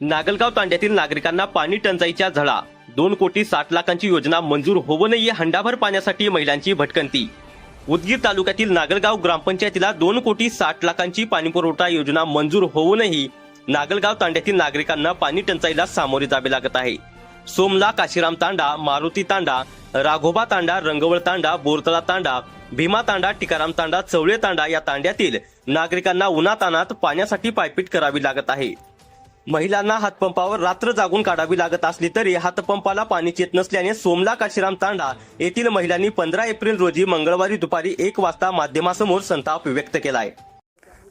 नागलगाव तांड्यातील नागरिकांना पाणी टंचाईच्या झळा. दोन कोटी साठ लाखांची योजना मंजूर होऊनही हंडाभर पाण्यासाठी महिलांची भटकंती. उदगीर तालुक्यातील नागलगाव ग्रामपंचायतीला दोन कोटी साठ लाखांची पाणीपुरवठा योजना मंजूर होऊनही नागलगाव तांड्यातील नागरिकांना पाणी टंचाईला सामोरे जावे लागत आहे. सोमला काशीराम तांडा मारुती तांडा राघोबा तांडा रंगवळ तांडा बोरतळा तांडा भीमा तांडा टिकाराम तांडा चवळे तांडा या तांड्यातील नागरिकांना उन्हातानात पाण्यासाठी पायपीट करावी लागत आहे. महिलांना हातपंपावर रात्र जागून काढावी लागत असली तरी हातपंपाला पाणी येत नसल्याने सोमला काशीराम तांडा येथील महिलांनी पंधरा एप्रिल रोजी मंगळवारी दुपारी एक वाजता माध्यमासमोर संताप व्यक्त केलाय.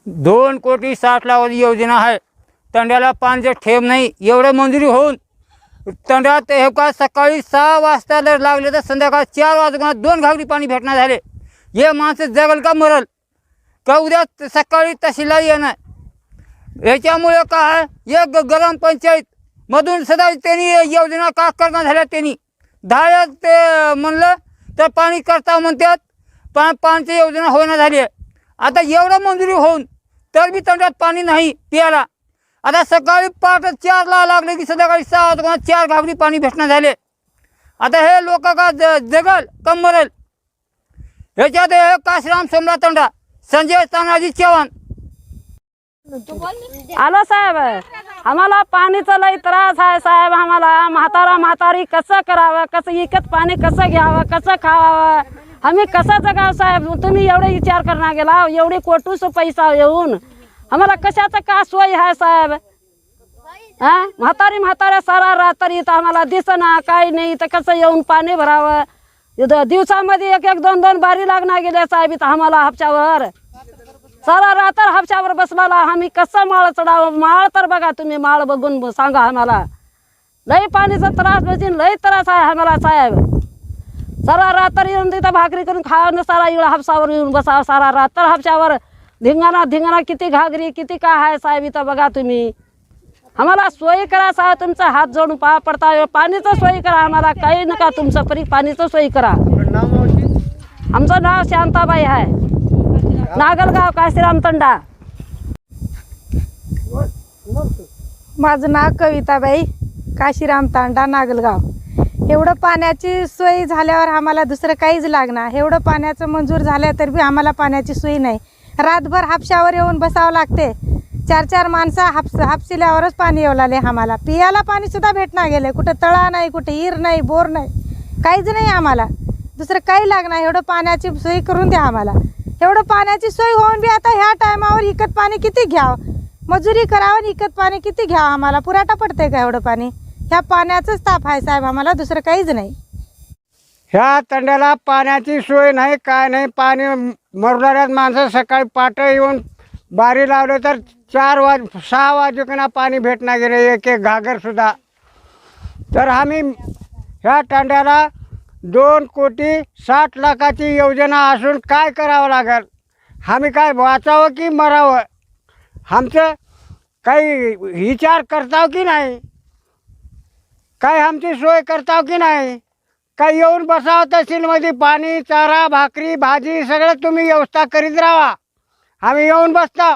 दोन कोटी साठ लाख योजना आहे. तंड्याला पाण्याचं ठेव नाही एवढं मंजुरी होऊन तंड्यात हे का सकाळी सहा वाजता जर लागले तर संध्याकाळ चार वाजता दोन घागरी पाणी भेटणार झाले. हे माणसं जगल का मरल? का उद्या सकाळी तहसीलला येणार याच्यामुळे काय? एक ग्राम पंचायत मधून सदा त्यांनी योजना का करणार झाल्या त्यांनी. दहा ते म्हणलं तर पाणी करता म्हणतात पा पाण्याची योजना होईना झाली. आहे आता एवढं मंजुरी होऊन तर बी तंड्यात पाणी नाही प्यायला. आता सकाळी पाठ चारला लागले की संध्याकाळी सहा वाजता चार घागरी पाणी भेटणं झाले. आता हे लोक का ज जगल कम मरेल? ह्याच्यात हे काशीराम सोमला तंडा संजय तानाजी चव्हाण आलो साहेब. आम्हाला पाणीचा लई त्रास आहे साहेब आम्हाला. म्हातारा म्हातारी कसं करावं? कसं इकत पाणी कसं घ्यावं? कसं खावावं? आम्ही कसं जगावं साहेब? तुम्ही एवढे विचार करणार गेला. एवढे कोटूस पैसा येऊन. आम्हाला कशाचं का सोय आहे साहेब? हा? म्हातारी म्हाताऱ्या सारा रात्री इथं आम्हाला दिसना काही नाही. तर कसं येऊन पाणी भरावं? दिवसामध्ये एक एक दोन दोन बारी लागणार गेल्या साहेब इथं आम्हाला हापच्यावर सारा रात्र हापशावर बसलेला आम्ही कसं माळ चढावं? माळ तर बघा तुम्ही माळ बघून ब- सांगा आम्हाला. लई पाणीचा त्रास म्हणजे लई त्रास आहे आम्हाला साहेब. सारा रात्र येऊन तिथं भाकरी करून खावं सारा इकडं हापसावर येऊन बसावं सारा रात्र हापशावर. धिंगाणा धिंगाणा किती घागरी किती काय आहे साहेब इथं बघा तुम्ही. आम्हाला सोयी करा साहेब तुमचा हात जोडून पा पडता पाणीचं सोयी करा आम्हाला काही नका तुमचं परी पाणीचं सोयी करा. आमचं नाव शांताबाई आहे. नागलगाव काशीराम तंडा. माझं नाव कविताबाई काशीराम तांडा नागलगाव. एवढं पाण्याची सोय झाल्यावर आम्हाला दुसरं काहीच लागणार. एवढं पाण्याचं मंजूर झालं तर बी आम्हाला पाण्याची सोय नाही. रातभर हापशावर येऊन बसावं लागते. चार चार माणसं हापस हापशिल्यावरच पाणी येऊ लागले आम्हाला. पियाला पाणीसुद्धा भेटणार गेले. कुठं तळा नाही कुठं हिर नाही बोर नाही. काहीच नाही आम्हाला. दुसरं काही लागणार. एवढं पाण्याची सोय करून द्या आम्हाला. एवढं पाण्याची सोय होऊन बी आता ह्या टायमावर इकत पाणी किती घ्यावं? मजुरी करावं आणि इकत पाणी किती घ्यावं आम्हाला? पुराटा पडतंय का एवढं पाणी? ह्या पाण्याचंच ताप आहे साहेब आम्हाला दुसरं काहीच नाही. ह्या तंड्याला पाण्याची सोय नाही काय नाही. पाणी मरणाऱ्यात माणसं सकाळी पाट येऊन बारी लावले तर चार वाज सहा वाजेकना पाणी भेटणार गेले एक एक घागरसुद्धा तर आम्ही ह्या तांड्याला दोन कोटी साठ लाखाची योजना असून काय करावं लागेल? आम्ही काय वाचावं की मरावं? आमचं काही विचार करताव की नाही? काय आमची सोय करताव की नाही? काय येऊन बसावं तहसीलमध्ये पाणी चारा भाकरी भाजी सगळं तुम्ही व्यवस्था करीत राहा. आम्ही येऊन बसता